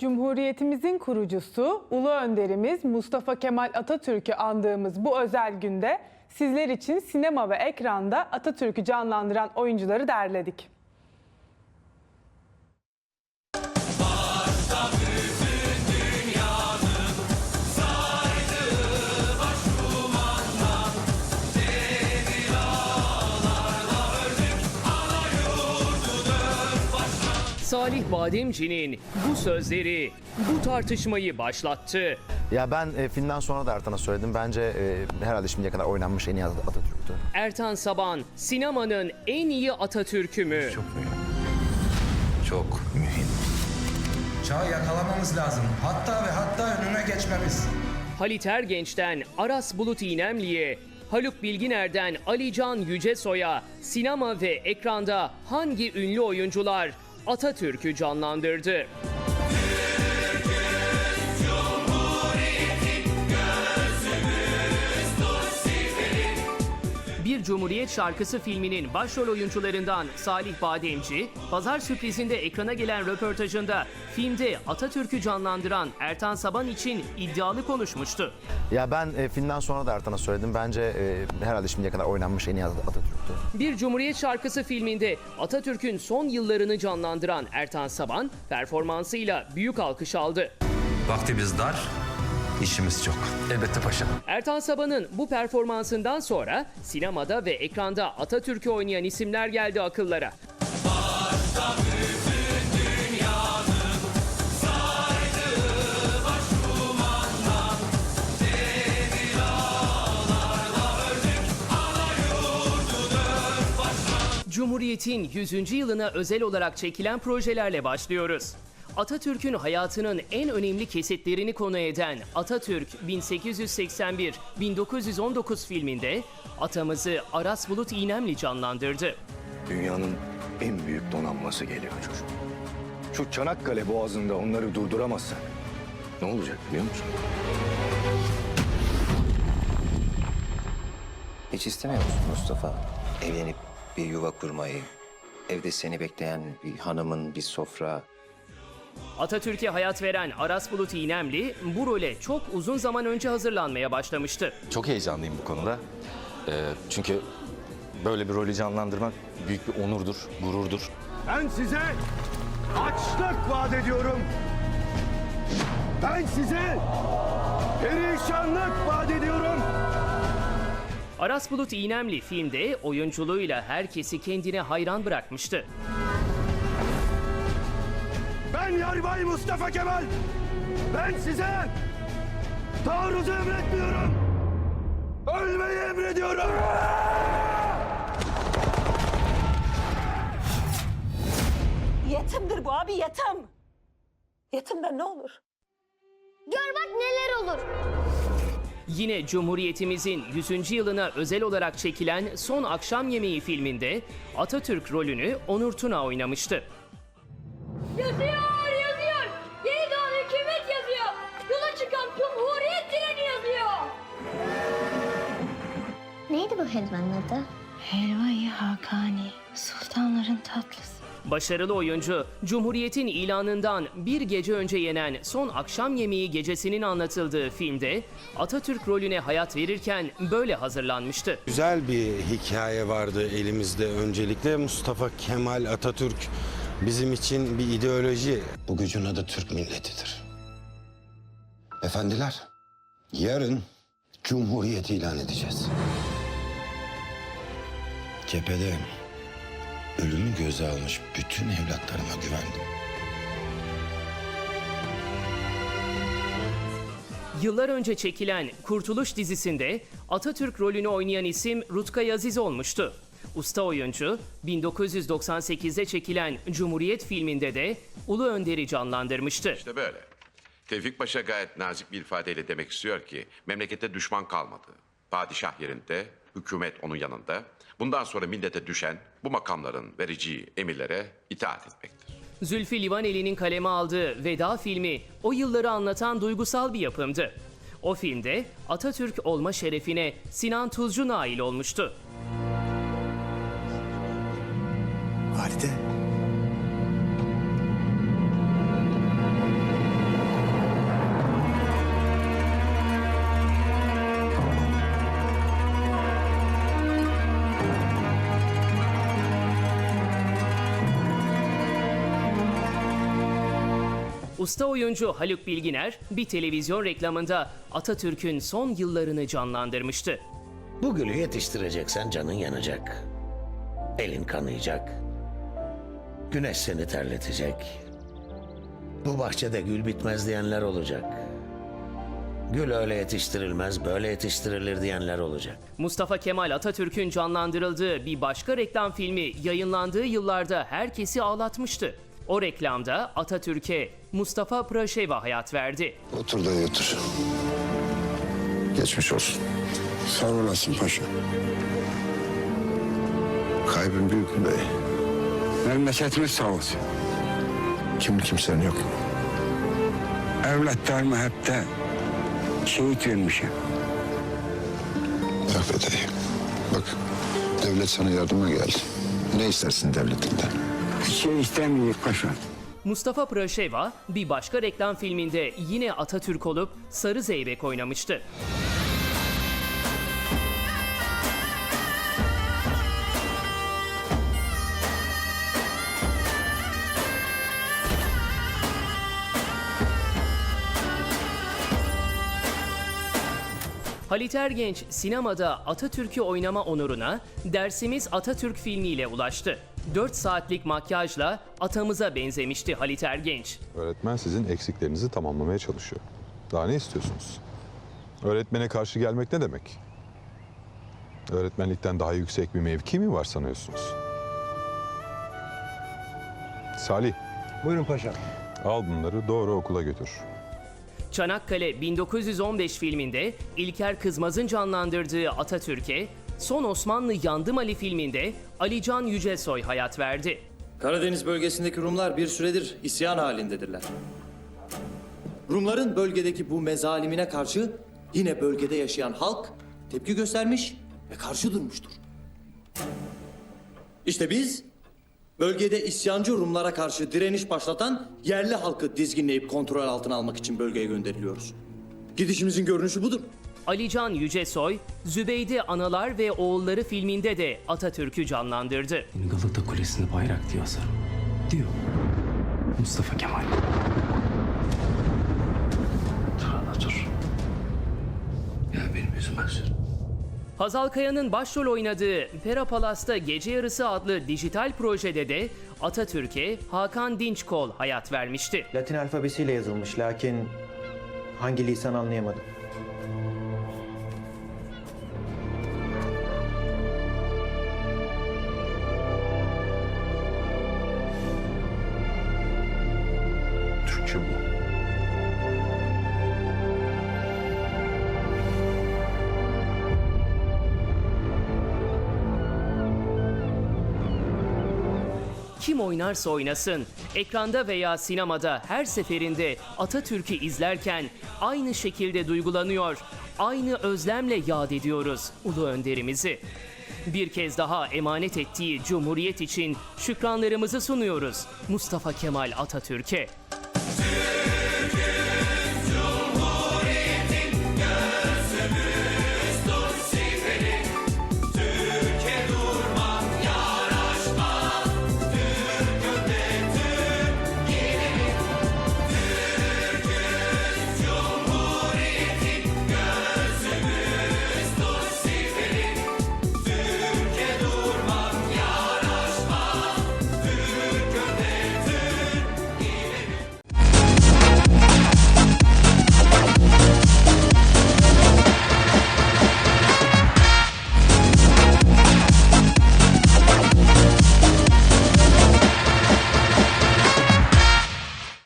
Cumhuriyetimizin kurucusu, ulu önderimiz Mustafa Kemal Atatürk'ü andığımız bu özel günde sizler için sinema ve ekranda Atatürk'ü canlandıran oyuncuları derledik. Salih Bademci'nin bu sözleri bu tartışmayı başlattı. Ya ben e, filmden sonra da Ertan'a söyledim. Bence e, herhalde şimdiye kadar oynanmış en iyi At- Atatürk'tü. Ertan Saban sinemanın en iyi Atatürk'ü mü? Çok mühim. Çok mühim. Çağı yakalamamız lazım. Hatta ve hatta önüne geçmemiz. Halit Ergenç'ten Aras Bulut İynemli'ye, Haluk Bilginer'den Ali Can Yücesoy'a sinema ve ekranda hangi ünlü oyuncular Atatürk'ü canlandırdı? Cumhuriyet Şarkısı filminin başrol oyuncularından Salih Bademci, pazar sürprizinde ekrana gelen röportajında filmde Atatürk'ü canlandıran Ertan Saban için iddialı konuşmuştu. Ya ben e, filmden sonra da Ertan'a söyledim. Bence e, herhalde şimdiye kadar oynanmış en iyi At- Atatürk'tü. Bir Cumhuriyet Şarkısı filminde Atatürk'ün son yıllarını canlandıran Ertan Saban performansıyla büyük alkış aldı. Vaktimiz dar, işimiz çok. Elbette paşam. Ertan Saban'ın bu performansından sonra sinemada ve ekranda Atatürk'ü oynayan isimler geldi akıllara. Cumhuriyet'in 100. yılına özel olarak çekilen projelerle başlıyoruz. Atatürk'ün hayatının en önemli kesitlerini konu eden Atatürk 1881-1919 filminde atamızı Aras Bulut İynemli canlandırdı. Dünyanın en büyük donanması geliyor çocuk. Şu Çanakkale boğazında onları durduramazsak ne olacak biliyor musun? Hiç istemiyor musun Mustafa? Evlenip bir yuva kurmayı, evde seni bekleyen bir hanımın, bir sofra. Atatürk'e hayat veren Aras Bulut İynemli bu role çok uzun zaman önce hazırlanmaya başlamıştı. Çok heyecanlıyım bu konuda. Ee, çünkü böyle bir rolü canlandırmak büyük bir onurdur, gururdur. Ben size açlık vaat ediyorum. Ben size perişanlık vaat ediyorum. Aras Bulut İynemli filmde oyunculuğuyla herkesi kendine hayran bırakmıştı. Ben Yarbay Mustafa Kemal. Ben size taarruzu emretmiyorum. Ölmeyi emrediyorum. Yetimdir bu abi yetim. Yetimden ne olur? Gör bak neler olur. Yine Cumhuriyetimizin 100. yılına özel olarak çekilen Son Akşam Yemeği filminde Atatürk rolünü Onur Tuna oynamıştı. Yazıyor bu helvanın adı? Helvayı Hakani, sultanların tatlısı. Başarılı oyuncu, Cumhuriyet'in ilanından bir gece önce yenen Son Akşam Yemeği gecesinin anlatıldığı filmde Atatürk rolüne hayat verirken böyle hazırlanmıştı. Güzel bir hikaye vardı elimizde öncelikle. Mustafa Kemal Atatürk bizim için bir ideoloji. Bu gücün adı Türk milletidir. Efendiler, yarın Cumhuriyet ilan edeceğiz. Cephede ölümü göze almış bütün evlatlarıma güvendim. Yıllar önce çekilen Kurtuluş dizisinde Atatürk rolünü oynayan isim Rutkay Aziz olmuştu. Usta oyuncu 1998'de çekilen Cumhuriyet filminde de Ulu Önder'i canlandırmıştı. İşte böyle. Tevfik Paşa gayet nazik bir ifadeyle demek istiyor ki memlekette düşman kalmadı. Padişah yerinde, hükümet onun yanında. Bundan sonra millete düşen bu makamların vereceği emirlere itaat etmektir. Zülfü Livaneli'nin kaleme aldığı Veda filmi o yılları anlatan duygusal bir yapımdı. O filmde Atatürk olma şerefine Sinan Tuzcu nail olmuştu. Halide. Usta oyuncu Haluk Bilginer bir televizyon reklamında Atatürk'ün son yıllarını canlandırmıştı. Bu gülü yetiştireceksen canın yanacak. Elin kanayacak. Güneş seni terletecek. Bu bahçede gül bitmez diyenler olacak. Gül öyle yetiştirilmez, böyle yetiştirilir diyenler olacak. Mustafa Kemal Atatürk'ün canlandırıldığı bir başka reklam filmi yayınlandığı yıllarda herkesi ağlatmıştı. O reklamda Atatürk'e Mustafa Praşeva hayat verdi. Otur da otur. Geçmiş olsun. Sağ olasın paşa. Kaybın büyük bey? Memleketimiz sağ olsun. Kim kimsen yok. Evlatlarımı hep de şehit vermişim. Dayı. Bak devlet sana yardıma geldi. Ne istersin devletinden? Şey istemiyoruz paşa. Mustafa Praşeva bir başka reklam filminde yine Atatürk olup Sarı Zeybek oynamıştı. Halit Ergenç sinemada Atatürk'ü oynama onuruna Dersimiz Atatürk filmiyle ulaştı. 4 saatlik makyajla atamıza benzemişti Halit Ergenç. Öğretmen sizin eksiklerinizi tamamlamaya çalışıyor. Daha ne istiyorsunuz? Öğretmene karşı gelmek ne demek? Öğretmenlikten daha yüksek bir mevki mi var sanıyorsunuz? Salih, Buyurun paşa. al bunları doğru okula götür. Çanakkale 1915 filminde İlker Kızmaz'ın canlandırdığı Atatürk'e, Son Osmanlı Yandım Ali filminde Alican Yücesoy hayat verdi. Karadeniz bölgesindeki Rumlar bir süredir isyan halindedirler. Rumların bölgedeki bu mezalimine karşı yine bölgede yaşayan halk tepki göstermiş ve karşı durmuştur. İşte biz bölgede isyancı Rumlara karşı direniş başlatan yerli halkı dizginleyip kontrol altına almak için bölgeye gönderiliyoruz. Gidişimizin görünüşü budur. Alican Yücesoy, Zübeyde Analar ve Oğulları filminde de Atatürk'ü canlandırdı. Galata Kulesi'nde bayrak diye asarım. Diyor. Mustafa Kemal. Dur dur. Ya benim yüzüme sür. Hazal Kaya'nın başrol oynadığı Pera Palas'ta Gece Yarısı adlı dijital projede de Atatürk'e Hakan Dinçkol hayat vermişti. Latin alfabesiyle yazılmış lakin hangi lisan anlayamadım. Kim oynarsa oynasın, ekranda veya sinemada her seferinde Atatürk'ü izlerken aynı şekilde duygulanıyor, aynı özlemle yad ediyoruz ulu önderimizi. Bir kez daha emanet ettiği Cumhuriyet için şükranlarımızı sunuyoruz Mustafa Kemal Atatürk'e.